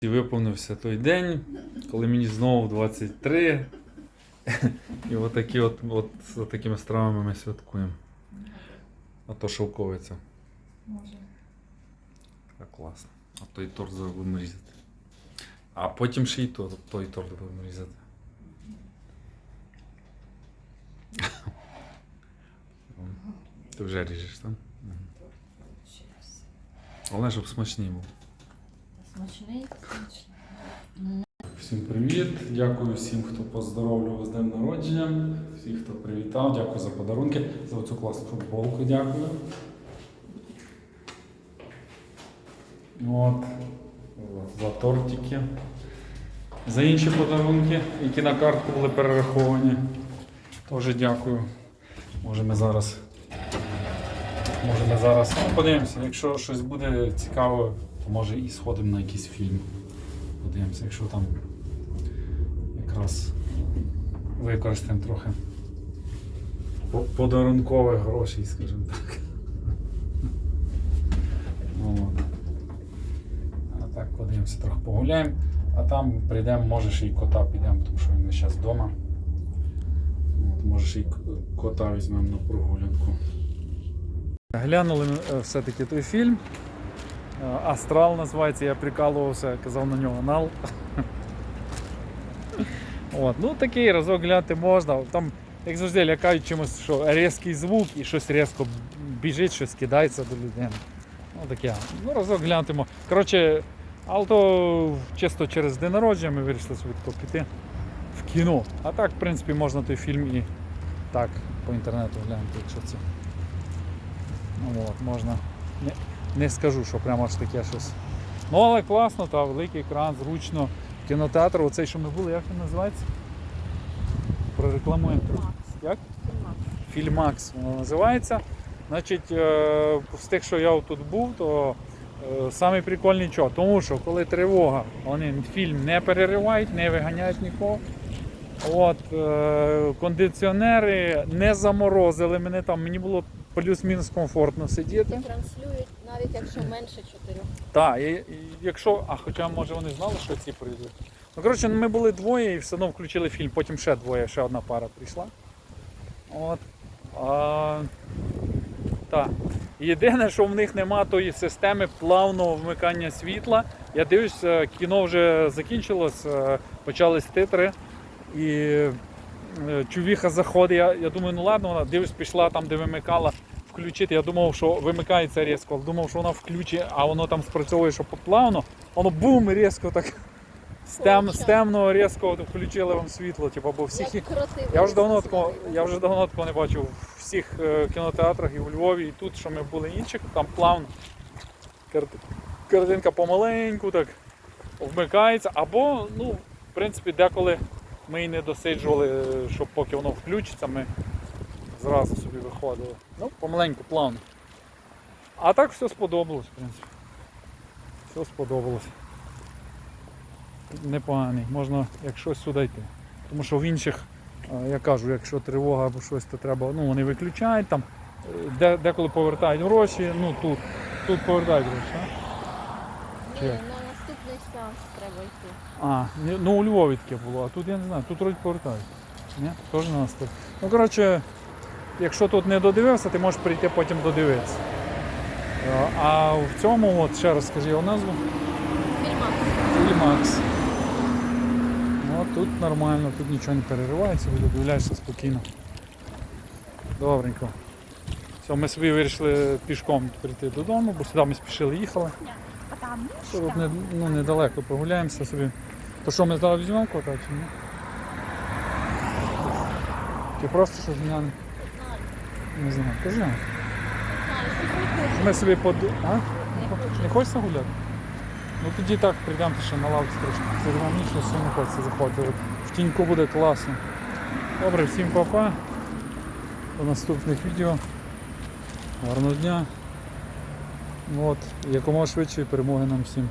І виповнився той день, коли мені знову 23. І отакі от, от, от такими стравами ми святкуємо. А то шовковиця. Може. Так класно. А той торт будемо різати. А потім ще й то, той торт будемо різати. Ти вже ріжеш, так? Раз. Щоб смачний був. Всім привіт! Дякую всім, хто поздоровлював з днем народження, всіх, хто привітав, дякую за подарунки, за оцю класну футболку, дякую. От, За тортики. За інші подарунки, які на картку були перераховані. Теж дякую. Може ми зараз. Може ми зараз. Ну, подивимося, якщо щось буде цікаве, то може і сходимо на якийсь фільм. Подивимося, якщо там якраз використаємо трохи подарункових грошей, скажімо так. А так подивимося, трохи погуляємо, а там прийдемо, може ще й кота підемо, тому що він зараз вдома. От, може ще й кота візьмемо на прогулянку. Глянули е, все-таки той фільм. Е, Астрал називається, я прикалувався, казав на нього нал. От, ну такий разок глянути можна. Там, як завжди, лякають чимось, що різкий звук і щось різко біжить, щось кидається до людини. Ну таке. Ну, разок глянути. Коротше, але то чисто через день народження ми вирішили собі піти в кіно. А так, в принципі, можна той фільм і так по інтернету глянути, якщо це. Ну, от, можна. Не, скажу, що прямо аж таке щось. Ну, але класно, та великий екран, зручно. Кінотеатр, оцей, що ми були, як він називається? Прорекламуємо. трохи. Як? Фільмакс воно називається. Значить, е, з тих, що я тут був, то е, саме прикольний чого? Тому що коли тривога, вони фільм не переривають, не виганяють нікого. От, е, кондиціонери не заморозили мене там, мені було плюс-мінус комфортно сидіти. І транслюють, навіть якщо менше чотирьох. Так, і, і якщо. А хоча може вони знали, що ці прийдуть. Ну, коротше, ми були двоє і все одно включили фільм, потім ще двоє, ще одна пара прийшла. От. А, так. Єдине, що в них нема тої системи плавного вмикання світла. Я дивлюся, кіно вже закінчилось, е, почались титри. І е, чувіха заходить. Я, я думаю, ну ладно, вона дивлюсь, пішла там, де вимикала включити. Я думав, що вимикається різко, думав, що вона включить, а воно там спрацьовує, що поплавно, воно бум, різко так. З, тем, з темного різко включили вам світло, типу, бо всіх. Як Я вже давно такого, я вже давно такого не бачив в всіх е, кінотеатрах і у Львові, і тут, що ми були інших, там плавно. Карти- Картинка помаленьку так вмикається. Або, ну, в принципі, деколи ми і не досиджували, щоб поки воно включиться, ми зразу собі виходили. Ну, помаленьку, плавно. А так все сподобалось, в принципі. Все сподобалось. Непоганий, можна як щось сюди йти. Тому що в інших, е, я кажу, якщо тривога або щось, то треба, ну вони виключають там, де, деколи повертають гроші, ну тут, тут повертають гроші. А, Чи як? на наступний сеанс треба йти. а ну у Львові таке було, а тут я не знаю, тут вроді повертають. Ні? Теж на нас так. Ну коротше, якщо тут не додивився, ти можеш прийти потім додивитися. Е, А в цьому, от ще раз скажи його назву. Фільмак. Фільмакс. Ну, тут нормально, тут нічого не переривається, видивляєшся спокійно. Добренько. Все, ми собі вирішили пішком прийти додому, бо сюди ми спішили їхали. Що Тут не, ну, недалеко прогуляємося собі. То що ми зараз візьмемо кота чи ні? Чи просто щось глянемо? Не знаю, кажи. Ми собі под... А? Не хочеться гуляти? Ну тоді так прийдемо ще на лавці трошки. Сидимо ніч, все не хочеться заходити. В тіньку буде класно. Добре, всім па-па. До наступних відео. Гарного дня. От, якомога швидше перемоги нам всім.